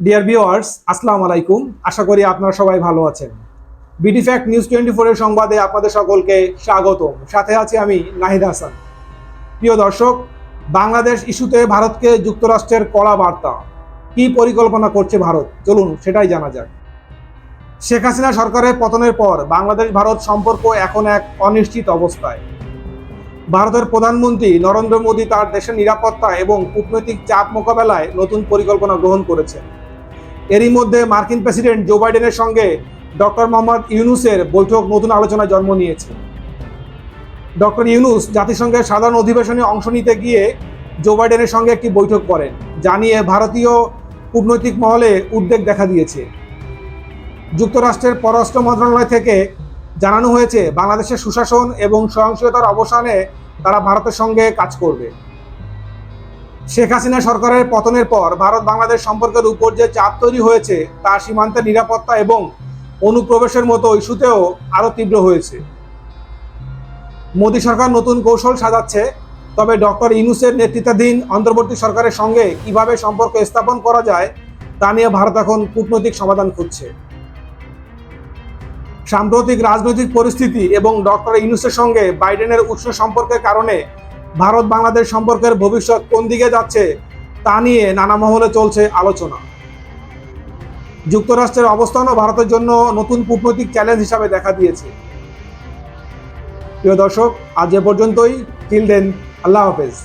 Dear viewers আসসালামু আলাইকুম। আশা করি আপনারা সবাই ভালো আছেন। বিডি ফ্যাক্ট নিউজ টোয়েন্টি ফোরের সংবাদে আপনাদের সকলকে স্বাগতম। সাথে আছি আমি নাহিদ হাসান। প্রিয় দর্শক, বাংলাদেশ ইস্যুতে ভারতকে যুক্তরাষ্ট্রের কড়া বার্তা। কি পরিকল্পনা করছে ভারত? চলুন, সেটাই জানা যাক। শেখ হাসিনা সরকারের পতনের পর বাংলাদেশ ভারত সম্পর্ক এখন এক অনিশ্চিত অবস্থায়। ভারতের প্রধানমন্ত্রী নরেন্দ্র মোদী তার দেশের নিরাপত্তা এবং কূটনৈতিক চাপ মোকাবেলায় নতুন পরিকল্পনা গ্রহণ করেছেন। এরই মধ্যে মার্কিন প্রেসিডেন্ট জো বাইডেনের সঙ্গে ডক্টর মোহাম্মদ ইউনুসের বৈঠক নতুন আলোচনায় জন্ম নিয়েছে। ডক্টর ইউনুস জাতিসংঘের সাধারণ অধিবেশনে অংশ নিতে গিয়ে জো বাইডেনের সঙ্গে একটি বৈঠক করেন, যা নিয়ে ভারতীয় কূটনৈতিক মহলে উদ্বেগ দেখা দিয়েছে। যুক্তরাষ্ট্রের পররাষ্ট্র মন্ত্রণালয় থেকে জানানো হয়েছে, বাংলাদেশের সুশাসন এবং সহিংসতার অবসানে তারা ভারতের সঙ্গে কাজ করবে। শেখ হাসিনা সরকারের পতনের পর ভারত বাংলাদেশ সম্পর্কের উপর যে চাপ তৈরি হয়েছে, তা সীমান্তের নিরাপত্তা এবং অনুপ্রবেশের মতো ইস্যুতেও আরও তীব্র হয়েছে। মোদী সরকার নতুন কৌশল সাজাচ্ছে, তবে ডক্টর ইনুসের নেতৃত্বাধীন অন্তর্বর্তী সরকারের সঙ্গে কীভাবে সম্পর্ক স্থাপন করা যায়, তা নিয়ে ভারত এখন কূটনৈতিক সমাধান খুঁজছে। সাম্প্রতিক রাজনৈতিক পরিস্থিতি এবং ডক্টর ইউনুসের সঙ্গে বাইডেনের উৎস সম্পর্কের কারণে ভারত বাংলাদেশ সম্পর্কের ভবিষ্যৎ কোন দিকে যাচ্ছে তা নিয়ে নানা মহলে চলছে আলোচনা। যুক্তরাষ্ট্রের অবস্থানও ভারতের জন্য নতুন কূটনৈতিক চ্যালেঞ্জ হিসাবে দেখা দিয়েছে। প্রিয় দর্শক, আজ এ পর্যন্তই। টিল দেন আল্লাহ হাফেজ।